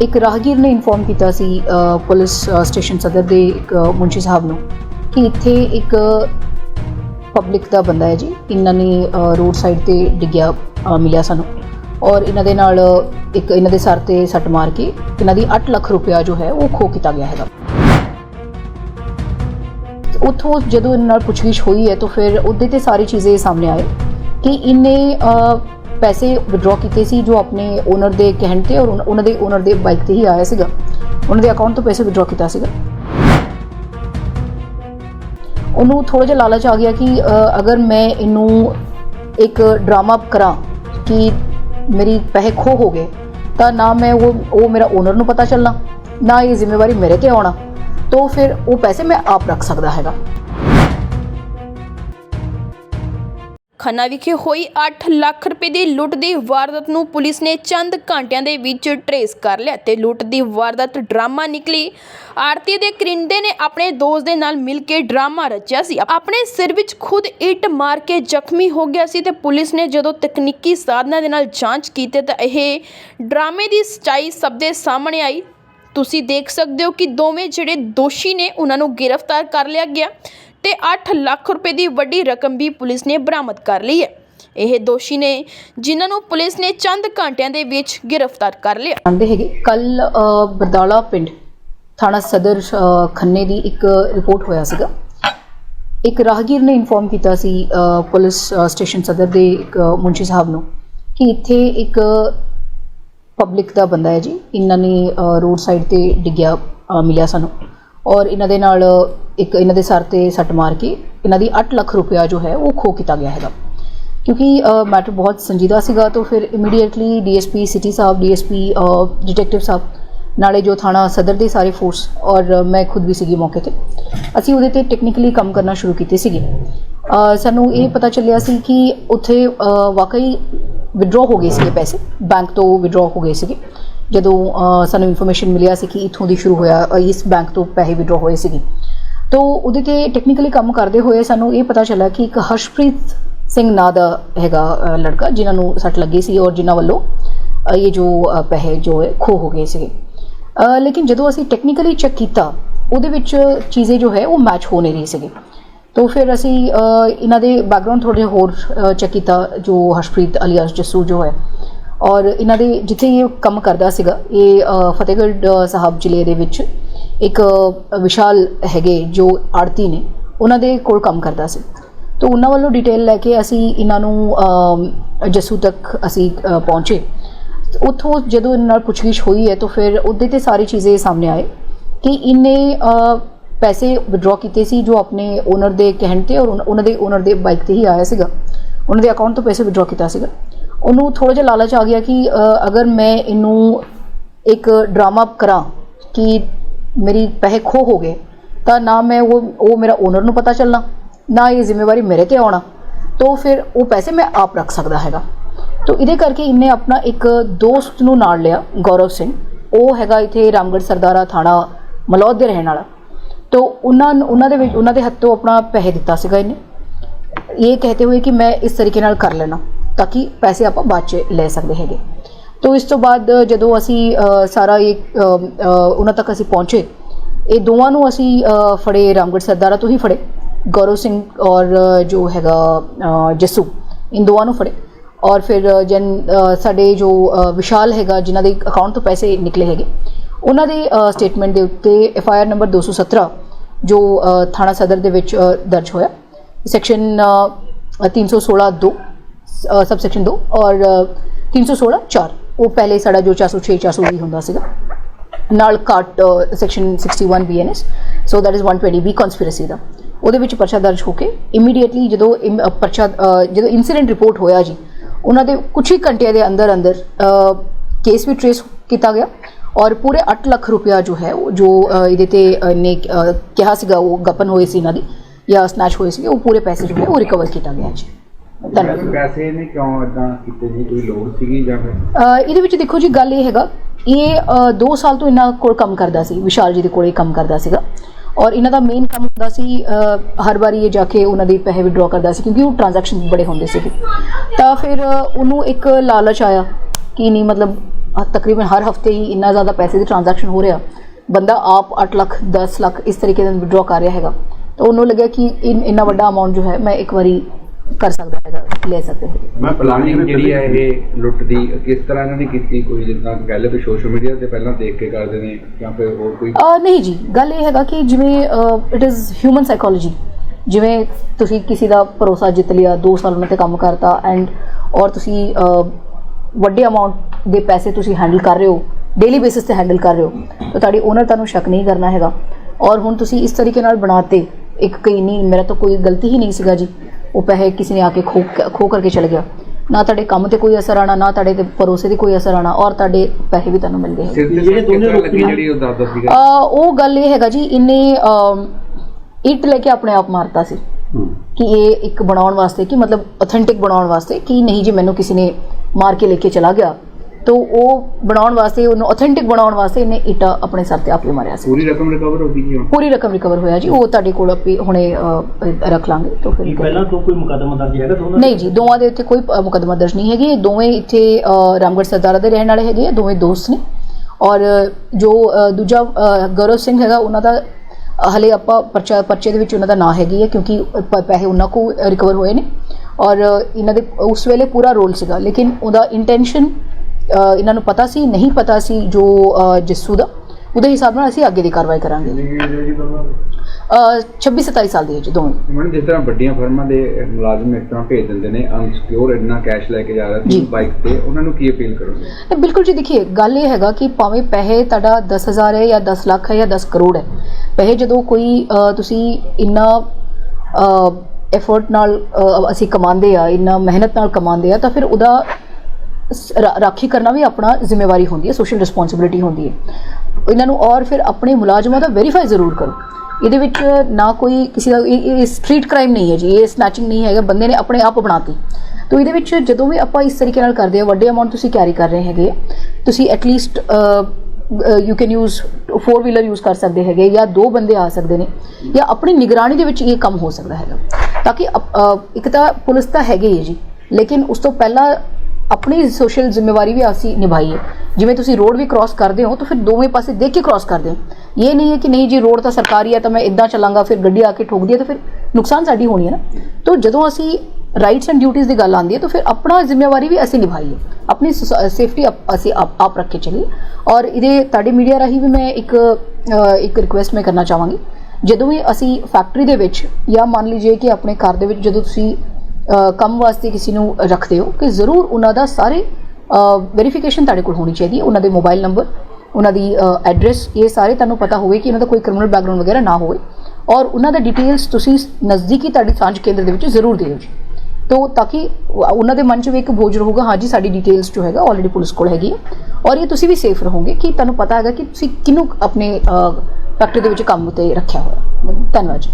ਇੱਕ ਰਾਹਗੀਰ ਨੇ ਇਨਫੋਰਮ ਕੀਤਾ ਸੀ ਪੁਲਿਸ ਸਟੇਸ਼ਨ ਸਦਰ ਦੇ ਇੱਕ ਮੁੰਸ਼ੀ ਸਾਹਿਬ ਨੂੰ ਕਿ ਇੱਥੇ ਇੱਕ ਪਬਲਿਕ ਦਾ ਬੰਦਾ ਹੈ ਜੀ। ਇਹਨਾਂ ਨੇ ਰੋਡ ਸਾਈਡ ਤੇ ਡਿੱਗਿਆ ਮਿਲਿਆ ਸਾਨੂੰ ਔਰ ਇਹਨਾਂ ਦੇ ਨਾਲ ਇੱਕ ਇਹਨਾਂ ਦੇ ਸਰ ਤੇ ਸੱਟ ਮਾਰ ਕੇ ਇਹਨਾਂ ਦੀ 8 ਲੱਖ ਰੁਪਇਆ ਜੋ ਹੈ ਉਹ ਖੋ ਕੀਤਾ ਗਿਆ ਹੈਗਾ। ਉੱਥੋਂ ਜਦੋਂ ਇਹਨਾਂ ਨਾਲ ਪੁੱਛਗਿੱਛ ਹੋਈ ਹੈ ਤਾਂ ਫਿਰ ਉਹਦੇ ਤੇ ਸਾਰੀ ਚੀਜ਼ੇ ਸਾਹਮਣੇ ਆਏ ਕਿ ਇਹਨੇ ਪੈਸੇ ਵਿਡਰਾ ਕੀਤੇ ਸੀ ਜੋ ਆਪਣੇ ਓਨਰ ਦੇ ਕਹਿਣ ਤੇ ਔਰ ਉਹਨਾਂ- ਦੇ ਓਨਰ ਦੇ ਬਾਈਕ ਤੇ ਹੀ ਆਇਆ ਸੀਗਾ। ਉਹਨਾਂ ਦੇ ਅਕਾਊਂਟ ਤੋਂ ਪੈਸੇ ਵਿਡਰਾ ਕੀਤਾ ਸੀਗਾ। ਉਹਨੂੰ ਥੋੜਾ ਜਿਹਾ ਲਾਲਚ ਆ ਗਿਆ ਕਿ ਅਗਰ ਮੈਂ ਇਹਨੂੰ ਇੱਕ ਡਰਾਮਾ ਕਰਾਂ ਕਿ ਮੇਰੀ ਪੈਸੇ ਖੋ ਹੋ ਗਏ, ਤਾਂ ਨਾ ਮੈਂ ਉਹ ਉਹ ਮੇਰਾ ਓਨਰ ਨੂੰ ਪਤਾ ਚੱਲਣਾ, ਨਾ ਇਹ ਜ਼ਿੰਮੇਵਾਰੀ ਮੇਰੇ ਤੇ ਆਉਣਾ, ਤਾਂ ਫਿਰ ਉਹ ਪੈਸੇ ਮੈਂ ਆਪ ਰੱਖ ਸਕਦਾ ਹੈਗਾ। ਖੰਨਾ ਵਿਖੇ ਹੋਈ 8 ਲੱਖ ਰੁਪਏ ਦੀ ਲੁੱਟ ਦੀ ਵਾਰਦਾਤ ਨੂੰ ਪੁਲਿਸ ਨੇ ਚੰਦ ਘੰਟਿਆਂ ਦੇ ਵਿੱਚ ਟਰੇਸ ਕਰ ਲਿਆ ਤੇ ਲੁੱਟ ਦੀ ਵਾਰਦਾਤ ਡਰਾਮਾ ਨਿਕਲੀ। ਆਰਤੀ ਦੇ ਕਰਿੰਦੇ ਨੇ ਆਪਣੇ ਦੋਸਤ ਦੇ ਨਾਲ ਮਿਲ ਕੇ ਡਰਾਮਾ ਰਚਿਆ ਸੀ। ਆਪਣੇ ਸਿਰ ਵਿੱਚ ਖੁਦ ਇੱਟ ਮਾਰ ਕੇ ਜ਼ਖਮੀ ਹੋ ਗਿਆ ਸੀ ਤੇ ਪੁਲਿਸ ਨੇ ਜਦੋਂ ਤਕਨੀਕੀ ਸਾਧਨਾਂ ਦੇ ਨਾਲ ਜਾਂਚ ਕੀਤੀ ਤਾਂ ਇਹ ਡਰਾਮੇ ਦੀ ਸਚਾਈ ਸਭ ਦੇ ਸਾਹਮਣੇ ਆਈ। ਤੁਸੀਂ ਦੇਖ ਸਕਦੇ ਹੋ ਕਿ ਦੋਵੇਂ ਜਿਹੜੇ ਦੋਸ਼ੀ ਨੇ, ਉਹਨਾਂ ਨੂੰ ਗ੍ਰਿਫਤਾਰ ਕਰ ਲਿਆ ਗਿਆ। ਤੇ 8 ਲੱਖ ਰੁਪਏ ਦੀ ਵੱਡੀ ਰਕਮ ਵੀ ਪੁਲਿਸ ਨੇ ਬਰਾਮਦ ਕਰ ਲਈ ਹੈ। ਇਹ ਦੋਸ਼ੀ ਨੇ ਜਿਨ੍ਹਾਂ ਨੂੰ ਪੁਲਿਸ ਨੇ ਚੰਦ ਘੰਟਿਆਂ ਦੇ ਵਿੱਚ ਗ੍ਰਿਫਤਾਰ ਕਰ ਲਿਆ। ਆਂਦੇ ਹੈਗੇ ਕੱਲ ਬਰਦਾਲਾ ਪਿੰਡ ਥਾਣਾ ਸਦਰ ਖੰਨੇ ਦੀ ਇੱਕ ਰਿਪੋਰਟ ਹੋਇਆ ਸੀਗਾ। ਇੱਕ ਰਾਹਗੀਰ ਨੇ ਇਨਫੋਰਮ ਕੀਤਾ ਸੀ ਪੁਲਿਸ ਸਟੇਸ਼ਨ ਸਦਰ ਦੇ ਇੱਕ ਅ, ਮੁੰਸ਼ੀ ਸਾਹਿਬ ਨੂੰ ਕਿ ਇੱਥੇ ਇੱਕ ਪਬਲਿਕ ਦਾ ਬੰਦਾ ਹੈ ਜੀ। ਇਹਨਾਂ ਨੇ ਰੋਡ ਸਾਈਡ ਤੇ ਡਿੱਗਿਆ ਮਿਲਿਆ ਸਾਨੂੰ। ਔਰ ਇਹਨਾਂ ਦੇ ਨਾਲ ਇੱਕ ਇਹਨਾਂ ਦੇ ਸਰ ਤੇ ਸੱਟ ਮਾਰ ਕੇ ਇਹਨਾਂ ਦੀ 8 ਲੱਖ ਰੁਪਇਆ ਜੋ ਹੈ ਉਹ ਖੋ ਕੀਤਾ ਗਿਆ ਹੈਗਾ। ਕਿਉਂਕਿ ਮੈਟਰ ਬਹੁਤ ਸੰਜੀਦਾ ਸੀਗਾ ਤਾਂ ਫਿਰ ਇਮੀਡੀਏਟਲੀ ਡੀਐਸਪੀ ਸਿਟੀ ਸਾਹਿਬ ਡੀਐਸਪੀ ਡਿਟੈਕਟਿਵ ਸਾਹਿਬ, ਨਾਲੇ ਜੋ ਥਾਣਾ ਸਦਰ ਦੇ ਸਾਰੇ ਫੋਰਸ ਔਰ ਮੈਂ ਖੁਦ ਵੀ ਸੀਗੀ ਮੌਕੇ ਤੇ। ਅਸੀਂ ਉਹਦੇ ਤੇ ਟੈਕਨੀਕਲੀ ਕੰਮ ਕਰਨਾ ਸ਼ੁਰੂ ਕੀਤੇ ਸੀਗੇ। ਸਾਨੂੰ ਇਹ ਪਤਾ ਚੱਲਿਆ ਸੀ ਕਿ ਉੱਥੇ ਵਾਕਈ ਵਿਡਰਾ ਹੋ ਗਏ ਸੀਗੇ ਪੈਸੇ। ਬੈਂਕ ਤੋਂ ਵਿਡਰਾ ਹੋ ਗਏ ਸੀਗੇ। ਜਦੋਂ ਸਾਨੂੰ ਇਨਫੋਰਮੇਸ਼ਨ ਮਿਲਿਆ ਸੀ ਕਿ ਇੱਥੋਂ ਦੀ ਸ਼ੁਰੂ ਹੋਇਆ ਇਸ ਬੈਂਕ ਤੋਂ ਪੈਸੇ ਵਿਡਰਾ ਹੋਏ ਸੀਗੇ। ਤੋਂ ਉਹਦੇ ਤੇ ਟੈਕਨੀਕਲੀ ਕੰਮ ਕਰਦੇ ਹੋਏ ਸਾਨੂੰ ਇਹ ਪਤਾ ਚੱਲਿਆ ਕਿ ਇੱਕ ਹਰਸ਼ਪ੍ਰੀਤ ਸਿੰਘ ਨਾਂ ਦਾ ਹੈਗਾ ਲੜਕਾ, ਜਿਨ੍ਹਾਂ ਨੂੰ ਸੱਟ ਲੱਗੀ ਸੀ ਔਰ ਜਿਨ੍ਹਾਂ ਵੱਲੋਂ ਇਹ ਜੋ ਪੈਸੇ ਜੋ ਹੈ ਖੋ ਹੋ ਗਏ ਸੀਗੇ। ਲੇਕਿਨ ਜਦੋਂ ਅਸੀਂ ਟੈਕਨੀਕਲੀ ਚੈੱਕ ਕੀਤਾ, ਉਹਦੇ ਵਿੱਚ ਚੀਜ਼ੇ ਜੋ ਹੈ, ਉਹ ਮੈਚ ਹੋ ਨਹੀਂ ਰਹੀ ਸੀਗੀ। ਤੋਂ ਫਿਰ ਅਸੀਂ ਇਹਨਾਂ ਦੇ ਬੈਕਗ੍ਰਾਉਂਡ ਥੋੜੇ ਹੋਰ ਚੈੱਕ ਕੀਤਾ, ਜੋ ਹਰਸ਼ਪ੍ਰੀਤ ਅਲੀਆਸ ਜੱਸੂ ਜੋ ਹੈ। ਔਰ ਇਹਨਾਂ ਦੇ ਜਿੱਥੇ ਇਹ ਕੰਮ ਕਰਦਾ ਸੀਗਾ ਇਹ ਫਤਿਹਗੜ੍ਹ ਸਾਹਿਬ ਜ਼ਿਲ੍ਹੇ ਦੇ ਵਿੱਚ ਇੱਕ ਵਿਸ਼ਾਲ ਹੈਗੇ ਜੋ ਆੜਤੀ ਨੇ ਉਹਨਾਂ ਦੇ ਕੋਲ ਕੰਮ ਕਰਦਾ ਸੀ। ਤੋਂ ਉਹਨਾਂ ਵੱਲੋਂ ਡਿਟੇਲ ਲੈ ਕੇ ਅਸੀਂ ਇਹਨਾਂ ਨੂੰ ਅ, ਜੱਸੂ ਤੱਕ ਅਸੀਂ ਪਹੁੰਚੇ। ਉੱਥੋਂ ਜਦੋਂ ਇਹਨਾਂ ਨਾਲ ਪੁੱਛਗਿੱਛ ਹੋਈ ਹੈ ਤਾਂ ਫਿਰ ਉਹਦੇ ਤੇ ਸਾਰੀ ਚੀਜ਼ੇ ਸਾਹਮਣੇ ਆਏ ਕਿ ਇਹਨੇ ਪੈਸੇ ਵਿਡਰਾ ਕੀਤੇ ਸੀ ਜੋ ਆਪਣੇ ਓਨਰ ਦੇ ਕਹਿਣ ਤੇ ਔਰ ਉਹਨਾਂ- ਉਹਨਾਂ ਦੇ ਓਨਰ ਦੇ ਬਾਈਕ ਤੇ ਹੀ ਆਇਆ ਸੀਗਾ। ਉਹਨਾਂ ਦੇ ਅਕਾਊਂਟ ਤੋਂ ਪੈਸੇ ਵਿਡਰਾ ਕੀਤਾ ਸੀਗਾ। ਉਹਨੂੰ ਥੋੜਾ ਜਿਹਾ ਲਾਲਚ ਆ ਗਿਆ ਕਿ ਅਗਰ ਮੈਂ ਇਹਨੂੰ ਇੱਕ ਡਰਾਮਾ ਕਰਾਂ ਕਿ ਮੇਰੀ ਪੈਸੇ ਖੋ ਹੋ ਗਏ, ਤਾਂ ਨਾ ਮੈਂ ਉਹ ਉਹ ਮੇਰਾ ਓਨਰ ਨੂੰ ਪਤਾ ਚੱਲਣਾ, ਨਾ ਇਹ ਜ਼ਿੰਮੇਵਾਰੀ ਮੇਰੇ ਤੇ ਆਉਣਾ, ਤਾਂ ਫਿਰ ਉਹ ਪੈਸੇ ਮੈਂ ਆਪ ਰੱਖ ਸਕਦਾ ਹੈਗਾ। ਤੋ ਇਹਦੇ ਕਰਕੇ ਇਹਨੇ ਆਪਣਾ ਇੱਕ ਦੋਸਤ ਨੂੰ ਨਾਲ ਲਿਆ, ਗੌਰਵ ਸਿੰਘ। ਉਹ ਹੈਗਾ ਇੱਥੇ ਰਾਮਗੜ੍ਹ ਸਰਦਾਰਾ ਥਾਣਾ ਮਲੌਦ ਦੇ ਰਹਿਣ ਵਾਲਾ। ਤੋ ਉਹਨਾਂ ਉਹਨਾਂ ਦੇ ਵਿੱਚ, ਉਹਨਾਂ ਦੇ ਹੱਥੋਂ ਆਪਣਾ ਪੈਸੇ ਦਿੱਤਾ ਸੀਗਾ ਇਹਨੇ। ਇਹ ਕਹਤੇ ਹੋਏ ਕਿ ਮੈਂ ਇਸ ਤਰੀਕੇ ਨਾਲ ਕਰ ਲੈਣਾ। ਤਾਂ ਕਿ ਪੈਸੇ ਆਪਾਂ ਬਾਅਦ ਚ ਲੈ ਸਕਦੇ ਹੈਗੇ। ਤੋ ਇਸ ਤੋਂ ਬਾਅਦ ਜਦੋਂ ਅਸੀਂ ਸਾਰਾ ਇਹ ਉਹਨਾਂ ਤੱਕ ਅਸੀਂ ਪਹੁੰਚੇ ਇਹ ਦੋਵਾਂ ਨੂੰ ਅਸੀਂ ਫੜੇ ਰਾਮਗੜ੍ਹ ਸਰਦਾਰਾ ਤੋਂ ਹੀ ਫੜੇ। ਗੌਰਵ ਸਿੰਘ ਔਰ ਜੋ ਹੈਗਾ ਅ, ਜੱਸੂ ਇਨ ਦੋਵਾਂ ਨੂੰ ਫੜੇ। ਔਰ ਫਿਰ ਜਨ ਸਾਡੇ ਜੋ ਵਿਸ਼ਾਲ ਹੈਗਾ ਜਿਨ੍ਹਾਂ ਦੇ ਅਕਾਊਂਟ ਤੋਂ ਪੈਸੇ ਨਿਕਲੇ ਹੈਗੇ ਉਹਨਾਂ ਦੇ ਸਟੇਟਮੈਂਟ ਦੇ ਉੱਤੇ ਐਫ ਆਈ ਆਰ ਨੰਬਰ 217 ਜੋ ਥਾਣਾ ਸਦਰ ਦੇ ਵਿੱਚ ਦਰਜ ਹੋਇਆ। ਸੈਕਸ਼ਨ 316 2 ਸਬਸੈਕਸ਼ਨ 2 ਔਰ ਅ, 316 4 ਉਹ ਪਹਿਲੇ ਸਾਡਾ ਜੋ 406 420 ਹੁੰਦਾ ਸੀਗਾ। ਨਾਲ ਕਾਟ section 61 BNS so that is 120 B conspiracy ਦਾ। ਉਹਦੇ ਵਿੱਚ ਪਰਚਾ ਦਰਜ ਹੋ ਕੇ ਇਮੀਡੀਏਟਲੀ ਜਦੋਂ ਇਮ- ਪਰਚਾ ਜਦੋਂ ਇਨਸੀਡੈਂਟ ਰਿਪੋਰਟ ਹੋਇਆ ਜੀ ਉਹਨਾਂ ਦੇ ਕੁਝ ਹੀ ਘੰਟਿਆਂ ਦੇ ਅੰਦਰ ਅੰਦਰ ਕੇਸ ਵੀ ਟ੍ਰੇਸ ਕੀਤਾ ਗਿਆ। ਔਰ ਪੂਰੇ 8 ਲੱਖ ਰੁਪਇਆ ਜੋ ਹੈ ਉਹ ਜੋ ਇਹਦੇ ਤੇ ਨੇ ਕਿਹਾ ਸੀਗਾ ਉਹ ਗਪਨ ਹੋਏ ਸੀ ਇਹਨਾਂ ਦੀ ਜਾਂ ਸਨੈਚ ਹੋਏ ਸੀ ਉਹ ਪੂਰੇ ਪੈਸੇ ਜੋ ਹੈ ਉਹ ਰਿਕਵਰ ਕੀਤਾ ਗਿਆ ਜੀ। ਧੰਨਵਾਦ। ਪੈਸੇ ਨੇ ਕਿਉਂ ਇਦਾਂ ਕੀਤੇ ਜੀ ਕੋਈ ਲੋੜ ਸੀਗੀ ਜਾਂ ਫਿਰ? ਅ, ਇਹਦੇ ਵਿੱਚ ਦੇਖੋ ਜੀ ਗੱਲ ਇਹ ਹੈਗਾ ਇਹ 2 ਸਾਲ ਤੋਂ ਇਹਨਾਂ ਕੋਲ ਕੰਮ ਕਰਦਾ ਸੀ। ਵਿਸ਼ਾਲ ਜੀ ਦੇ ਕੋਲ ਕੰਮ ਕਰਦਾ ਸੀਗਾ। ਔਰ ਇਹਨਾਂ ਦਾ ਮੇਨ ਕੰਮ ਹੁੰਦਾ ਸੀ ਹਰ ਵਾਰੀ ਇਹ ਜਾ ਕੇ ਉਹਨਾਂ ਦੇ ਪੈਸੇ ਵਿਡਰਾ ਕਰਦਾ ਸੀ ਕਿਉਂਕਿ ਉਹ ਟ੍ਰਾਂਜੈਕਸ਼ਨ ਬੜੇ ਹੁੰਦੇ ਸੀਗੇ। ਤਾਂ ਫਿਰ ਉਹਨੂੰ ਇੱਕ ਲਾਲਚ ਆਇਆ ਕਿ ਨਹੀਂ ਮਤਲਬ ਤਕਰੀਬਨ ਹਰ ਹਫ਼ਤੇ ਹੀ ਇੰਨਾ ਜ਼ਿਆਦਾ ਪੈਸੇ ਦੀ ਟ੍ਰਾਂਜੈਕਸ਼ਨ ਹੋ ਰਿਹਾ। ਬੰਦਾ ਆਪ 8 ਲੱਖ 10 ਲੱਖ ਇਸ ਤਰੀਕੇ ਨਾਲ ਵਿਡਰਾ ਕਰ ਰਿਹਾ ਹੈਗਾ। ਤਾਂ ਉਹਨੂੰ ਲੱਗਿਆ ਕਿ ਇਨ- ਇੰਨਾ ਵੱਡਾ ਅਮਾਉਂਟ ਜੋ ਹੈ ਮੈਂ ਇੱਕ ਵਾਰੀ ਕਰ ਸਕਦਾ ਹੈਗਾ ਲੈ ਸਕਦੇ ਮੈਂ ਪਲਾਨਿੰਗ ਜਿਹੜੀ ਹੈ ਇਹ ਲੁੱਟ ਦੀ ਕਿਸ ਤਰ੍ਹਾਂ ਇਹਨਾਂ ਨੇ ਕੀਤੀ? ਕੋਈ ਜਿੱਦਾਂ ਲਓ ਵੀ ਸੋਸ਼ਲ ਮੀਡੀਆ ਤੇ ਪਹਿਲਾਂ ਦੇਖ ਕੇ ਕਰਦੇ ਨੇ ਜਾਂ ਫਿਰ ਹੋਰ ਕੋਈ? ਅ, ਨਹੀਂ ਜੀ ਗੱਲ ਇਹ ਹੈਗਾ ਕਿ ਜਿਵੇਂ ਇਟ ਇਜ਼ ਹਿਊਮਨ ਸਾਈਕੋਲੋਜੀ ਜਿਵੇਂ ਤੁਸੀਂ ਕਿਸੇ ਦਾ ਭਰੋਸਾ ਜਿੱਤ ਲਿਆ 2 ਸਾਲ ਉਹਨਾਂ ਤੇ ਕੰਮ ਕਰਤਾ ਐਂਡ ਔਰ ਤੁਸੀਂ ਵੱਡੇ ਅਮਾਉਂਟ ਦੇ ਪੈਸੇ ਤੁਸੀਂ ਹੈਂਡਲ ਕਰ ਰਹੇ ਹੋ ਡੇਲੀ ਬੇਸਿਸ ਤੇ ਹੈਂਡਲ ਕਰ ਰਹੇ ਹੋ ਤਾਂ ਤੁਹਾਡੀ ਓਨਰ ਤੁਹਾਨੂੰ ਸ਼ੱਕ ਨਹੀਂ ਕਰਨਾ ਹੈਗਾ। ਔਰ ਹੁਣ ਤੁਸੀਂ ਇਸ ਤਰੀਕੇ ਨਾਲ ਬਣਾਤੇ ਇੱਕ ਕਈ ਨਹੀਂ ਮੇਰਾ ਤਾਂ ਕੋਈ ਗਲਤੀ ਹੀ ਨਹੀਂ ਸੀਗਾ ਜੀ। ਉਹ ਪੈਸੇ ਕਿਸੇ ਨੇ ਆ ਕੇ ਖੋ ਖੋ ਕਰਕੇ ਚਲ ਗਿਆ। ਨਾ ਤੁਹਾਡੇ ਕੰਮ ਤੇ ਕੋਈ ਅਸਰ ਆਣਾ ਨਾ ਤੁਹਾਡੇ ਤੇ ਭਰੋਸੇ ਤੇ ਕੋਈ ਅਸਰ ਆਣਾ ਔਰ ਤੁਹਾਡੇ ਪੈਸੇ ਵੀ ਤੁਹਾਨੂੰ ਮਿਲ ਗਏ ਸਿਰ ਤੇ ਜਿਹੜੇ ਦੋਨੇ ਕਿਸ ਤਰ੍ਹਾਂ ਲੱਗੀ ਲੋਕੀ ਜਿਹੜੀ ਉਹ ਦੱਸਦਾ ਸੀਗਾ ਅਹ ਉਹ ਗੱਲ ਇਹ ਹੈਗਾ ਜੀ ਇਹਨੇ ਇੱਟ ਲੈ ਕੇ ਆਪਣੇ ਆਪ ਮਾਰਤਾ ਸੀ। ਕਿ ਇਹ ਇੱਕ ਬਣਾਉਣ ਵਾਸਤੇ ਕਿ ਮਤਲਬ ਅਥੈਂਟਿਕ ਬਣਾਉਣ ਵਾਸਤੇ ਕਿ ਨਹੀਂ ਜੀ ਮੈਨੂੰ ਕਿਸੇ ਨੇ ਮਾਰ ਕੇ ਲੈ ਕੇ ਚਲਾ ਗਿਆ। ਤਾਂ ਉਹ ਬਣਾਉਣ ਵਾਸਤੇ ਉਹਨੂੰ ਅਥੈਂਟਿਕ ਬਣਾਉਣ ਵਾਸਤੇ ਇਹਨੇ ਇੱਟ ਆਪਣੇ ਸਰ ਤੇ ਆਪੇ ਮਾਰਿਆ ਸੀ। ਪੂਰੀ ਰਕਮ ਰਿਕਵਰ ਹੋ ਗਈ ਜੀ ਹੁਣ? ਪੂਰੀ ਰਕਮ ਰਿਕਵਰ ਹੋਇਆ ਜੀ ਉਹ ਤੁਹਾਡੇ ਕੋਲ ਆਪੇ ਹੁਣੇ ਰੱਖ ਲਾਂਗੇ ਤਾਂ ਫਿਰ ਪਹਿਲਾਂ ਤੋਂ ਕੋਈ ਮੁਕੱਦਮਾ ਦਰਜ ਹੈਗਾ ਦੋਨਾਂ ਨਹੀਂ ਜੀ ਦੋਵਾਂ ਦੇ ਉੱਤੇ ਕੋਈ ਅ, ਮੁਕੱਦਮਾ ਦਰਜ ਨਹੀਂ ਹੈਗੀ। ਇਹ ਦੋਵੇਂ ਇੱਥੇ ਅ, ਰਾਮਗੜ੍ਹ ਸਰਦਾਰਾ ਦੇ ਰਹਿਣ ਵਾਲੇ ਹੈਗੇ ਆ ਦੋਵੇਂ ਦੋਸਤ ਨੇ। ਔਰ ਜੋ ਅ, ਦੂਜਾ ਅ, ਗੌਰਵ ਸਿੰਘ ਹੈਗਾ ਉਹਨਾਂ ਦਾ ਅ, ਹਲੇ ਆਪਾਂ ਪਰਚਾ ਪਰਚੇ ਦੇ ਵਿੱਚ ਉਹਨਾਂ ਦਾ ਨਾਂ ਹੈਗੀ ਹੈ ਕਿਉਂਕਿ ਪ- ਪੈਸੇ ਉਹਨਾਂ ਕੋ ਰਿਕਵਰ ਹੋਏ ਨੇ। ਔਰ ਇਹਨਾਂ ਦੇ ਉਸ ਵੇਲੇ ਪੂਰਾ ਰੋਲ ਸੀਗਾ ਲੇਕਿਨ ਉਹਦਾ ਇੰਟੈਂਸ਼ਨ ਇਹਨਾਂ ਨੂੰ ਪਤਾ ਸੀ ਨਹੀਂ ਪਤਾ ਸੀ ਜੋ ਜੱਸੂ ਦਾ ਉਹਦੇ ਹਿਸਾਬ ਨਾਲ ਅਸੀਂ ਅੱਗੇ ਦੀ ਕਾਰਵਾਈ ਕਰਾਂਗੇ। ਅ, 26 27 ਸਾਲ ਦੀ ਹੈ ਜੀ ਦੋਵੇਂ। ਮੈਨੂੰ ਜਿਸ ਤਰ੍ਹਾਂ ਵੱਡੀਆਂ ਫਰਮਾਂ ਦੇ ਮੁਲਾਜ਼ਮ ਇਸ ਤਰ੍ਹਾਂ ਭੇਜ ਦਿੰਦੇ ਨੇ ਅਨਸਿਕਿਉਰ ਇੰਨਾ ਕੈਸ਼ ਲੈ ਕੇ ਜਾ ਰਿਹਾ ਸੀ। ਬਾਈਕ ਤੇ ਉਹਨਾਂ ਨੂੰ ਕੀ ਅਪੀਲ ਕਰੋਗੇ? ਨਹੀਂ, ਬਿਲਕੁਲ ਜੀ ਦੇਖੀਏ ਗੱਲ ਇਹ ਹੈਗਾ ਕਿ ਭਾਵੇਂ ਪੈਸੇ ਤੁਹਾਡਾ 10000 ਹੈ ਜਾਂ 10 ਲੱਖ ਹੈ ਜਾਂ 10 ਕਰੋੜ ਹੈ ਪੈਸੇ ਜਦੋਂ ਕੋਈ ਤੁਸੀਂ ਇੰਨਾ ਐਫਰਟ ਨਾਲ ਅਸੀਂ ਕਮਾਉਂਦੇ ਆ ਇੰਨਾ ਮਿਹਨਤ ਨਾਲ ਕਮਾਉਂਦੇ ਆ ਤਾਂ ਫਿਰ ਉਹਦਾ ਰਾਖੀ ਕਰਨਾ ਵੀ ਆਪਣਾ ਜ਼ਿੰਮੇਵਾਰੀ ਹੁੰਦੀ ਹੈ ਸੋਸ਼ਲ ਰਿਸਪੌਂਸਿਬਿਲਿਟੀ ਹੁੰਦੀ ਹੈ। ਇਹਨਾਂ ਨੂੰ ਔਰ ਫਿਰ ਆਪਣੇ ਮੁਲਾਜ਼ਮਾਂ ਦਾ ਵੈਰੀਫਾਈ ਜ਼ਰੂਰ ਕਰੋ। ਇਹਦੇ ਵਿੱਚ ਨਾ ਕੋਈ ਕਿਸੇ ਦਾ ਇਹ ਸਟਰੀਟ ਕ੍ਰਾਈਮ ਨਹੀਂ ਹੈ ਜੀ ਇਹ ਸਨੈਚਿੰਗ ਨਹੀਂ ਹੈਗਾ ਬੰਦੇ ਨੇ ਆਪਣੇ ਆਪ ਬਣਾਤੀ। ਤੋ ਇਹਦੇ ਵਿੱਚ ਜਦੋਂ ਵੀ ਆਪਾਂ ਇਸ ਤਰੀਕੇ ਨਾਲ ਕਰਦੇ ਆ ਵੱਡੇ ਅਮਾਉਂਟ ਤੁਸੀਂ ਕੈਰੀ ਕਰ ਰਹੇ ਹੈਗੇ ਆ, ਤੁਸੀਂ at least you can use four wheeler use ਕਰ ਸਕਦੇ ਹੈਗੇ ਜਾਂ ਦੋ ਬੰਦੇ ਆ ਸਕਦੇ ਨੇ ਜਾਂ ਆਪਣੀ ਨਿਗਰਾਨੀ ਦੇ ਵਿੱਚ ਇਹ ਕੰਮ ਹੋ ਸਕਦਾ ਹੈਗਾ। ਤਾਂ ਕਿ ਇੱਕ ਤਾਂ ਪੁਲਿਸ ਤਾਂ ਹੈਗੀ ਹੀ ਹੈ ਜੀ ਲੇਕਿਨ ਉਸ ਤੋਂ ਪਹਿਲਾਂ ਆਪਣੀ ਸੋਸ਼ਲ ਜ਼ਿੰਮੇਵਾਰੀ ਵੀ ਅਸੀਂ ਨਿਭਾਈਏ। ਜਿਵੇਂ ਤੁਸੀਂ ਰੋਡ ਵੀ ਕ੍ਰਾਸ ਕਰਦੇ ਹੋ, ਤਾਂ ਫਿਰ ਦੋਵੇਂ ਪਾਸੇ ਦੇਖ ਕੇ ਕ੍ਰਾਸ ਕਰਦੇ ਹੋ। ਇਹ ਨਹੀਂ ਹੈ ਕਿ ਨਹੀਂ ਜੀ ਰੋਡ ਤਾਂ ਸਰਕਾਰੀ ਹੈ, ਤਾਂ ਮੈਂ ਇਦਾਂ ਚੱਲਾਂਗਾ, ਫਿਰ ਗੱਡੀ ਆ ਕੇ ਠੋਕਦੀ ਹੈ, ਤਾਂ ਫਿਰ ਨੁਕਸਾਨ ਸਾਡੀ ਹੋਣੀ ਹੈ ਨਾ। ਤਾਂ ਜਦੋਂ ਅਸੀਂ ਰਾਈਟਸ ਐਂਡ ਡਿਊਟੀਆਂ ਦੀ ਗੱਲ ਆਉਂਦੀ ਹੈ, ਤਾਂ ਫਿਰ ਆਪਣਾ ਜ਼ਿੰਮੇਵਾਰੀ ਵੀ ਅਸੀਂ ਨਿਭਾਈਏ। ਆਪਣੀ ਸੇਫਟੀ ਅਸੀਂ ਆਪ ਆਪ ਰੱਖ ਕੇ ਚੱਲੀਏ। ਔਰ ਇਹਦੇ ਤੁਹਾਡੇ ਮੀਡੀਆ ਰਾਹੀਂ ਵੀ ਮੈਂ ਇੱਕ ਇੱਕ ਰਿਕੁਐਸਟ ਮੈਂ ਕਰਨਾ ਚਾਹਾਂਗੀ। ਜਦੋਂ ਵੀ ਅਸੀਂ ਫੈਕਟਰੀ ਦੇ ਵਿੱਚ ਜਾਂ ਮੰਨ ਲਈਏ ਕਿ ਆਪਣੇ ਘਰ ਦੇ ਵਿੱਚ ਜਦੋਂ ਤੁਸੀਂ ਕੰਮ ਵਾਸਤੇ ਕਿਸੇ ਨੂੰ ਰੱਖਦੇ ਹੋ, ਕਿ ਜ਼ਰੂਰ ਉਹਨਾਂ ਦਾ ਸਾਰੇ ਵੈਰੀਫਿਕੇਸ਼ਨ ਤੁਹਾਡੇ ਕੋਲ ਹੋਣੀ ਚਾਹੀਦੀ ਹੈ, ਉਹਨਾਂ ਦੇ ਮੋਬਾਈਲ ਨੰਬਰ ਉਹਨਾਂ ਦੀ ਐਡਰੈਸ ਇਹ ਸਾਰੇ ਤੁਹਾਨੂੰ ਪਤਾ ਹੋਵੇ ਕਿ ਇਹਨਾਂ ਦਾ ਕੋਈ ਕ੍ਰਿਮੀਨਲ ਬੈਕਗ੍ਰਾਉਂਡ ਵਗੈਰਾ ਨਾ ਹੋਵੇ। ਔਰ ਉਹਨਾਂ ਦਾ ਡਿਟੇਲਸ ਤੁਸੀਂ ਨਜ਼ਦੀਕੀ ਤੁਹਾਡੀ ਸਾਂਝ ਕੇਂਦਰ ਦੇ ਵਿੱਚ ਜ਼ਰੂਰ ਦਿਓ ਜੀ। ਤੋ, ਤਾਂ ਕਿ ਉਹਨਾਂ ਦੇ ਮਨ 'ਚ ਵੀ ਇੱਕ ਬੋਝ ਰਹੂਗਾ ਹਾਂਜੀ ਸਾਡੀ ਡਿਟੇਲਸ ਜੋ ਹੈਗਾ ਆਲਰੇਡੀ ਪੁਲਿਸ ਕੋਲ ਹੈਗੀ ਹੈ। ਔਰ ਇਹ ਤੁਸੀਂ ਵੀ ਸੇਫ ਰਹੋਗੇ ਕਿ ਤੁਹਾਨੂੰ ਪਤਾ ਹੈਗਾ ਕਿ ਤੁਸੀਂ ਕਿਹਨੂੰ ਆਪਣੇ ਫੈਕਟਰੀ ਦੇ ਵਿੱਚ ਕੰਮ ਉਤੇ ਰੱਖਿਆ ਹੋਇਆ। ਧੰਨਵਾਦ ਜੀ।